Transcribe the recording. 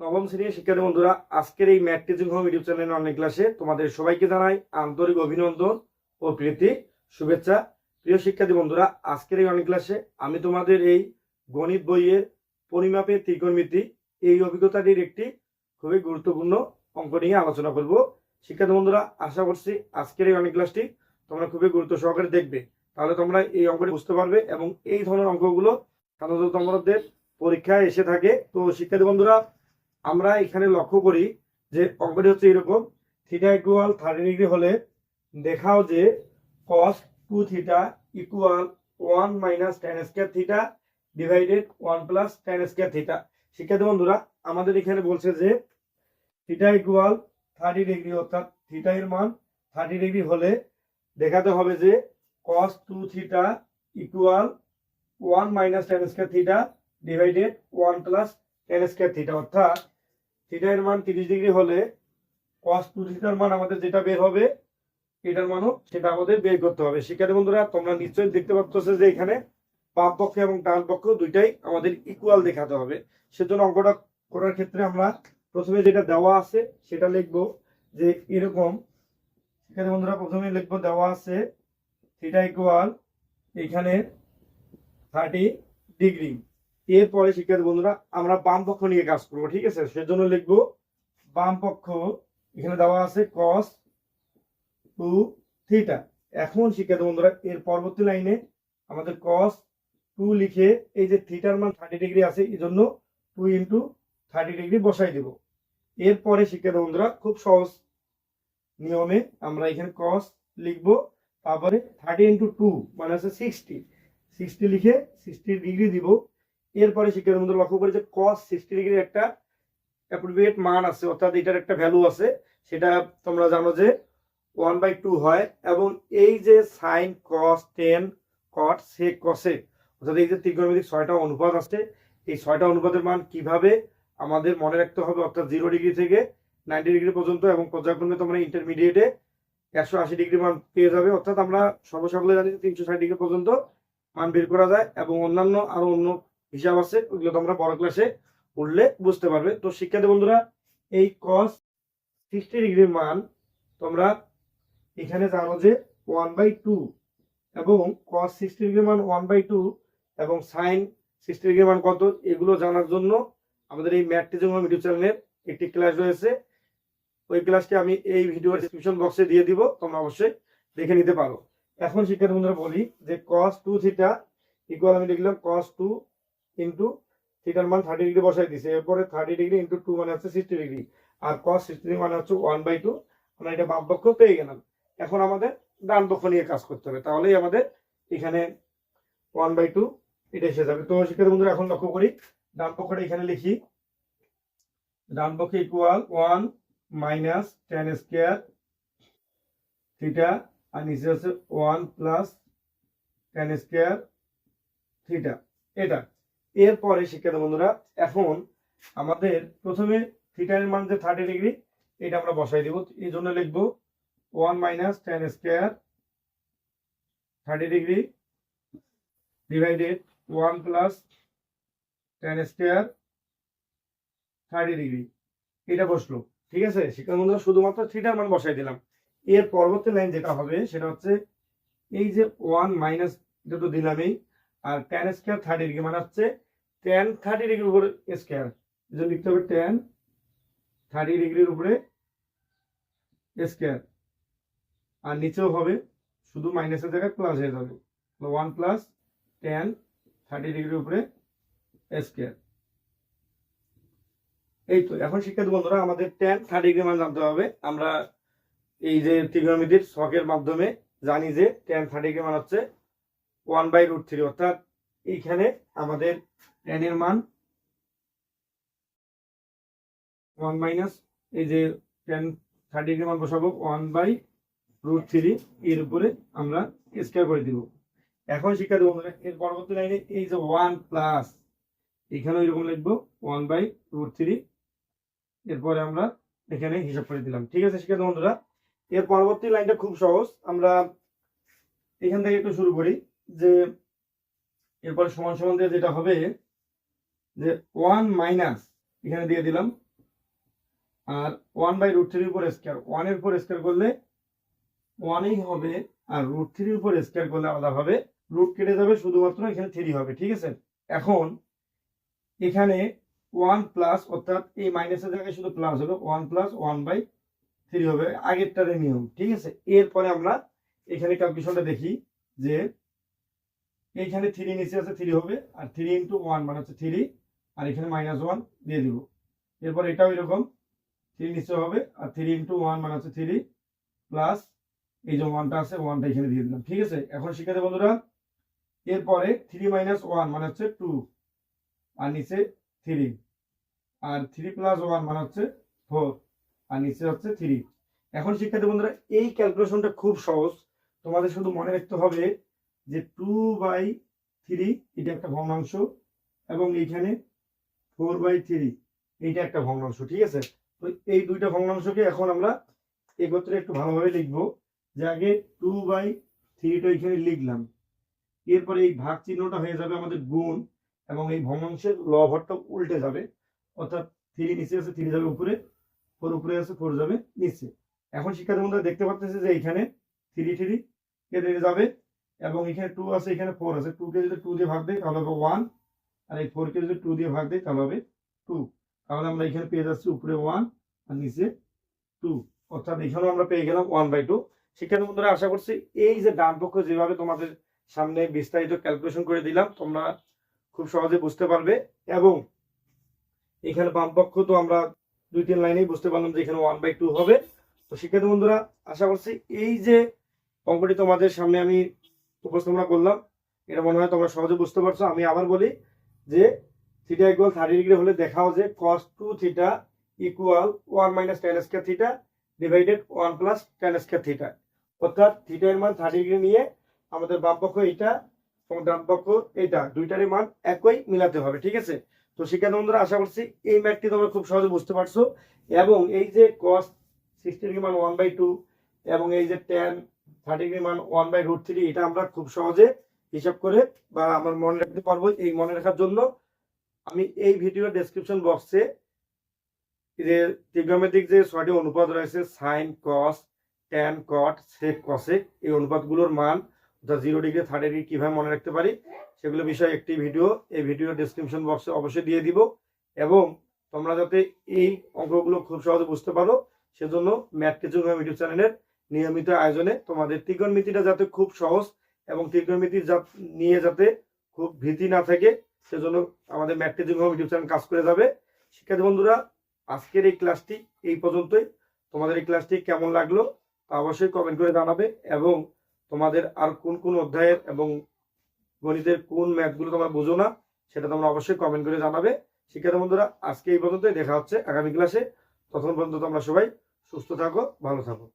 নবম শ্রেণির শিক্ষার্থী বন্ধুরা, আজকের এই ম্যাথ টিচিং হোম ইউটিউব চ্যানেলের অনলাইন ক্লাসে তোমাদের সবাইকে জানাই আন্তরিক অভিনন্দন ও প্রীতি, শুভেচ্ছা। প্রিয় শিক্ষার্থী বন্ধুরা, আজকের এই অনলাইন ক্লাসে আমি তোমাদের এই গণিত বইয়ের পরিমাপের ত্রিকোণমিতি এই অভিজ্ঞতাটির একটি খুবই গুরুত্বপূর্ণ অঙ্ক নিয়ে আলোচনা করব। শিক্ষার্থী বন্ধুরা, আশা করছি আজকের এই অনলাইন ক্লাসটি তোমরা খুবই গুরুত্ব সহকারে দেখবে। তাহলে তোমরা এই অঙ্কটি বুঝতে পারবে এবং এই ধরনের অঙ্কগুলো সাধারণত তোমাদের পরীক্ষায় এসে থাকে। তো শিক্ষার্থী বন্ধুরা আমরা এখানে লক্ষ্য করি যে অঙ্কটি হচ্ছে এরকম থিটা ইকুয়াল থার্টি ডিগ্রি হলে দেখাও যে cos two theta equal one minus tan square theta divided one plus tan square theta শিক্ষার্থী বন্ধুরা, আমাদের এখানে বলছে যে থিটা ইকুয়াল থার্টি ডিগ্রি অর্থাৎ থিটা এর মান থার্টি ডিগ্রি হলে দেখাতে হবে যে cos two theta equal one minus tan square theta divided one plus tan square theta অর্থাৎ থিটা এর মান তিরিশ ডিগ্রি হলে কস টু থিটার মান আমাদের যেটা বের হবে, এটার মানও সেটা আমাদের বের করতে হবে। শিক্ষার্থী বন্ধুরা, তোমরা নিশ্চয়ই দেখতে পাচ্ছ যে এখানে বাম পক্ষ এবং ডান পক্ষ দুইটাই আমাদের ইকুয়াল দেখাতে হবে। সেজন্য অঙ্কটা করার ক্ষেত্রে আমরা প্রথমে যেটা দেওয়া আছে, সেটা লিখব যে এরকম। শিক্ষার্থী বন্ধুরা, প্রথমে লিখব দেওয়া আছে থিটা ইকুয়াল এখানে থার্টি ডিগ্রি। এরপরে শিক্ষার্থী বন্ধুরা, আমরা বাম পক্ষ নিয়ে কাজ করব, ঠিক আছে? সেজন্য লিখব, বাম পক্ষ, এখানে দেওয়া আছে কস টু থিটা এখন শিক্ষার্থী বন্ধুরা, এর পরবর্তী লাইনে আমাদের কস টু লিখে এই যে থিটার মান থার্টি ডিগ্রি আছে, এই জন্য টু ইন্টু থার্টি ডিগ্রি বসাই দিব। এরপরে শিক্ষার্থী বন্ধুরা, খুব সহজ নিয়মে আমরা এখানে কস লিখব, তারপরে থার্টি ইন্টু টু মানে হচ্ছে সিক্সটি সিক্সটি লিখে সিক্সটি ডিগ্রি দিব। এরপরে শিক্ষার্থী বন্ধুরা লক্ষ্য করি যে কস সিক্সটি ডিগ্রির একটা অ্যাপ্রোপ্রিয়েট মান আছে, অর্থাৎ এটার একটা ভ্যালু আছে, সেটা তোমরা জানো যে ওয়ান বাই টু হয়, এবং এই যে সাইন কস টেন কট সে কসে অর্থাৎ এই যে ত্রিকোণমিতিক ছয়টা অনুপাত আছে, এই ছয়টা অনুপাতের মান কীভাবে আমাদের মনে রাখতে হবে, অর্থাৎ জিরো ডিগ্রি থেকে নাইনটি ডিগ্রি পর্যন্ত, এবং পর্যায়ক্রমে তোমরা ইন্টারমিডিয়েটে একশো আশি ডিগ্রি মান পেয়ে যাবে, অর্থাৎ আমরা সর্বসকলে জানি তিনশো ষাট ডিগ্রি পর্যন্ত মান বের করা যায়, এবং অন্যান্য আরও অন্য হিসাব আছে ওইগুলো তোমরা বড় ক্লাসে উঠলে বুঝতে পারবে। তো শিক্ষার্থী বন্ধুরা, এই কস সিক্সটি ডিগ্রির মান তোমরা এখানে জানো যে ওয়ান বাই টু এবং কস সিক্সটি ডিগ্রির মান ওয়ান বাই টু এবং সাইন সিক্সটি ডিগ্রির মান কত, এগুলো জানার জন্য আমাদের এই হোম ইউটিউব চ্যানেলের একটি ক্লাস রয়েছে। ওই ক্লাসটি আমি এই ভিডিও ডিসক্রিপশন বক্সে দিয়ে দিব, তোমরা অবশ্যই দেখে নিতে পারো। এখন শিক্ষার্থী বন্ধুরা বলি যে কস টু থিটা ইকুয়াল আমি লিখলাম কস টু ইন্টু থিটার মান থার্টি ডিগ্রি বসাই দিছে। এরপরে থার্টি ডিগ্রি ইন্টু টু মানে হচ্ছে সিক্সটি ডিগ্রি আর কস সিক্সটি মানে হচ্ছে ওয়ান বাই টু আমরা এটা বাম পক্ষ পেয়ে গেলাম। এখন আমাদের ডান পক্ষ নিয়ে কাজ করতে হবে। তাহলেই আমাদের এখানে ওয়ান বাই টু এটা এসে যাবে। তো শিক্ষার্থী বন্ধুরা, এখন লক্ষ্য করি, ডান পক্ষটা এখানে লিখি। ডান পক্ষে equal one minus tan square theta আর নিচে হচ্ছে one plus tan square theta এটা। এরপরে শিক্ষার্থী বন্ধুরা, এখন আমাদের প্রথমে থিটার মান যে থার্টি ডিগ্রি এটা আমরা বসাই দিব। এই জন্য লিখব one minus tan square thirty degree divided one plus tan square thirty degree এটা বসল, ঠিক আছে? শিক্ষার্থী বন্ধুরা, শুধুমাত্র থিটার মান বসাই দিলাম। এর পরবর্তী লাইন যেটা হবে, সেটা হচ্ছে এই যে ওয়ান মাইনাস এটা তো দিলামই, আর টেন স্কোয়ার থার্টি ডিগ্রি মানে হচ্ছে টেন থার্টি ডিগ্রির উপরে স্কোয়ার এই জন্য লিখতে হবে টেন থার্টি ডিগ্রির উপরে স্কোয়ার আর নিচেও হবে, শুধু মাইনাসের জায়গায় প্লাস হয়ে যাবে ওয়ান প্লাস টেন থার্টি ডিগ্রির উপরে স্কোয়ার এই তো, এখন শিক্ষার্থী বন্ধুরা, আমাদের টেন থার্টি ডিগ্রি মান জানতে হবে। আমরা এই যে ত্রিকোণমিতির শখের মাধ্যমে জানি যে টেন থার্টি ডিগ্রি মান হচ্ছে ওয়ান বাই রুট থ্রি অর্থাৎ এইখানে আমাদের টেন এর মান ওয়ান মাইনাস এই যে টেন থার্টি ডিগ্রি মান বসাবো ওয়ান বাই রুট থ্রি এর উপরে আমরা স্কোয়ার করে দিব। এখন শিক্ষার্থী বন্ধুরা এর পরবর্তী লাইনে এই যে ওয়ান প্লাস এখানেও এরকম লিখব ওয়ান বাই রুট থ্রি এরপরে আমরা এখানে হিসাব করে দিলাম। ঠিক আছে শিক্ষার্থী বন্ধুরা? এর পরবর্তী লাইনটা খুব সহজ। আমরা এখান থেকে একটু শুরু করি যে এরপরে সমান সমান দিয়ে যেটা হবে যে ওয়ান মাইনাস, এখানে দিয়ে দিলাম, আর ওয়ান বাই রুট থ্রির উপর স্কোয়ার, ওয়ানের উপর স্কোয়ার করলে ওয়ানই হবে, আর রুট থ্রির উপর স্কোয়ার করলে আলাদা হবে, রুট কেটে যাবে, শুধুমাত্র এখানে থ্রি হবে, ঠিক আছে? এখন এখানে ওয়ান প্লাস, অর্থাৎ এই মাইনাসের জায়গায় শুধু প্লাস হবে, one plus one by three হবে আগেরটারে নিয়ম, ঠিক আছে? এরপরে আমরা এখানে ক্যালকুলেশনটা দেখি যে এইখানে থ্রি নিচে আছে থ্রি হবে, আর থ্রি ইন্টু ওয়ান মানে হচ্ছে থ্রি আর এখানে মাইনাস ওয়ান দিয়ে দিব। এরপর এটাও এরকম থ্রি নিচে হবে, আর থ্রি ইন্টু ওয়ান মানে হচ্ছে থ্রি প্লাস এই যে ওয়ানটা আছে ওয়ানটা এখানে দিয়ে দিলাম, ঠিক আছে? এখন শিখাতে বন্ধুরা, এরপরে থ্রি মাইনাস ওয়ান মানে হচ্ছে টু আর নিচে থ্রি আর থ্রি প্লাস ওয়ান মানে হচ্ছে ফোর আর নিচে হচ্ছে থ্রি এখন শিক্ষার্থী বন্ধুরা, এই ক্যালকুলেশনটা খুব সহজ। তোমাদের শুধু মনে রাখতে হবে যে টু বাই থ্রি এটা একটা ভগ্নাংশ, এবং এইখানে ফোর বাই থ্রি এইটা একটা ভগ্নাংশ, ঠিক আছে? তো এই দুইটা ভগ্নাংশকে এখন আমরা একত্রে একটু ভালোভাবে লিখব। যে আগে টু বাই থ্রিটা এখানে লিখলাম। এরপরে এই ভাগ চিহ্নটা হয়ে যাবে আমাদের গুণ, এবং এই ভগ্নাংশের লভরটা উল্টে যাবে। অর্থাৎ থ্রি নিচে আছে থ্রি যাবে উপরে ফোর উপরে আছে ফোর যাবে নিচে। এখন শিক্ষার্থী বন্ধুরা দেখতে পাচ্ছেন যে এখানে থ্রি থ্রি কেটে যাবে। এবং এখানে টু আছে, এখানে ফোর আছে। টু কে যদি টু দিয়ে ভাগ দেয় তাহলে হবে ওয়ান আর এই ফোর কে যদি টু দিয়ে ভাগ দেয় তাহলে হবে টু তাহলে আমরা এখানে পেয়ে যাচ্ছি উপরে ওয়ান আর নিচে টু অর্থাৎ এখানেও আমরা পেয়ে গেলাম ওয়ান বাই টু শিক্ষার্থী বন্ধুরা আশা করছি এই যে ডান পক্ষ যেভাবে তোমাদের সামনে বিস্তারিত ক্যালকুলেশন করে দিলাম, তোমরা খুব সহজে বুঝতে পারবে। এবং এখানে বাম পক্ষ তো আমরা দুই তিন লাইনেই বুঝতে পারলাম যে এখানে ওয়ান বাই টু হবে। তো শিক্ষার্থী বন্ধুরা আশা করছি এই যে অঙ্কটি তোমাদের সামনে আমি উপস্থাপনা করলাম এটা মনে হয় তোমরা সহজে বুঝতে পারছ, আমি আবার বলি যে থিটা ইকুয়াল থার্টি ডিগ্রি হলে দেখাও যে cos two theta equal one minus tan square theta divided one plus tan square theta অর্থাৎ থিটা এর মান থার্টি ডিগ্রি নিয়ে আমাদের বাম পক্ষ এইটা এবং ডান পক্ষ এইটা, দুইটারই মান একই মিলাতে হবে, ঠিক আছে? তো শিক্ষার্থী বন্ধুরা, আশা করছি এই ম্যাথটি তোমরা খুব সহজে বুঝতে পারছ। এবং এই যে কস সিক্সটি ডিগ্রি মান ওয়ান বাই টু এবং এই যে টেন থার্টি ডিগ্রি মান ওয়ান বাই রুট থ্রি এটা আমরা খুব সহজে হিসাব করে বা আমার মনে রাখতে পারব, এই মনে রাখার জন্য আমি এই ভিডিও ডেসক্রিপশন বক্সে যে ত্রিগোমেট্রিক যে ছয়টি অনুপাত রয়েছে sine cos tan cot sec cosec এই অনুপাতগুলোর মান অর্থাৎ জিরো ডিগ্রি থার্টি ডিগ্রি কীভাবে মনে রাখতে পারি, সেগুলো বিষয়ে একটি ভিডিও এই ভিডিও ডেসক্রিপশন বক্সে অবশ্যই দিয়ে দিব এবং তোমরা যাতে এই অঙ্কগুলো খুব সহজে বুঝতে পারো, সেজন্য ম্যাথ হোম ইউটিউব চ্যানেলের নিয়মিত আয়োজনে তোমাদের ত্রিকোণমিতিটা যাতে খুব সহজ এবং ত্রিকোণমিতি নিয়ে যাতে খুব ভীতি না থাকে, সেজন্য আমাদের হোম ইউটিউব চ্যানেল কাজ করে যাবে। শিক্ষার্থী বন্ধুরা, আজকের এই ক্লাসটি এই পর্যন্তই। তোমাদের এই ক্লাসটি কেমন লাগল তা অবশ্যই কমেন্ট করে জানাবে এবং তোমাদের আর কোন কোন অধ্যায়ের এবং গণিতের কোন ম্যাথগুলো তোমরা বোঝো না, সেটা তোমরা অবশ্যই কমেন্ট করে জানাবে। শিক্ষার্থী বন্ধুরা, আজকে এই পর্যন্তই। দেখা হচ্ছে আগামী ক্লাসে। তখন পর্যন্ত তোমরা সবাই সুস্থ থাকো, ভালো থাকো।